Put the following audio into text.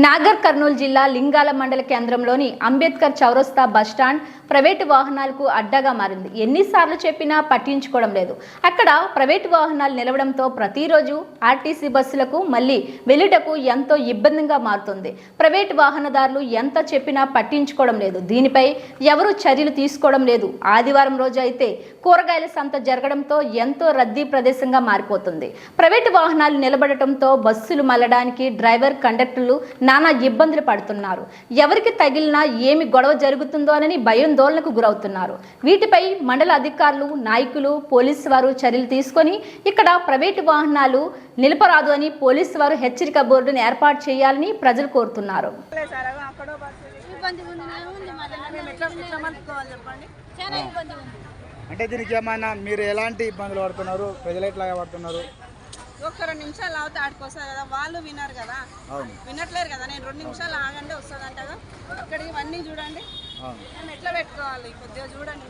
నాగర్ కర్నూలు జిల్లా లింగాల మండల కేంద్రంలోని అంబేద్కర్ చౌరస్తా బస్టాండ్ ప్రైవేటు వాహనాలకు అడ్డగా మారింది. ఎన్నిసార్లు చెప్పినా పట్టించుకోవడం లేదు. అక్కడ ప్రైవేటు వాహనాలు నిలవడంతో ప్రతిరోజు ఆర్టీసీ బస్సులకు మళ్ళీ వెళ్ళుటకు ఎంతో ఇబ్బందిగా మారుతుంది. ప్రైవేటు వాహనదారులు ఎంత చెప్పినా పట్టించుకోవడం లేదు. దీనిపై ఎవరు చర్యలు తీసుకోవడం లేదు. ఆదివారం రోజు అయితే కూరగాయల సంత జరగడంతో ఎంతో రద్దీ ప్రదేశంగా మారిపోతుంది. ప్రైవేటు వాహనాలు నిలబడటంతో బస్సులు మళ్ళడానికి డ్రైవర్ కండక్టర్లు నానా ఇబ్బందులు పడుతున్నారు. ఎవరికి తగిలినా ఏమి గొడవ జరుగుతుందో అని భయాందోళనకు గురవుతున్నారు. వీటిపై మండల అధికారులు నాయకులు పోలీసు వారు చర్యలు తీసుకొని ఇక్కడ ప్రైవేటు వాహనాలు నిలపరాదు అని పోలీసు వారు హెచ్చరిక బోర్డును ఏర్పాటు చేయాలని ప్రజలు కోరుతున్నారు. అంటే దీనికి ఏమైనా మీరు ఎలాంటి ఇబ్బందులు పడుతున్నారు? ప్రజలు ఎట్లాగా పడుతున్నారు? ఒక్క రెండు నిమిషాలు ఆగితే ఆడికి వస్తారు కదా వాళ్ళు వినరు కదా. వినట్లేరు కదా నేను రెండు నిమిషాలు ఆగండి వస్తుందంటగా ఇక్కడ ఇవన్నీ చూడండి. మేము ఎట్లా పెట్టుకోవాలి? కొద్దిగా చూడండి.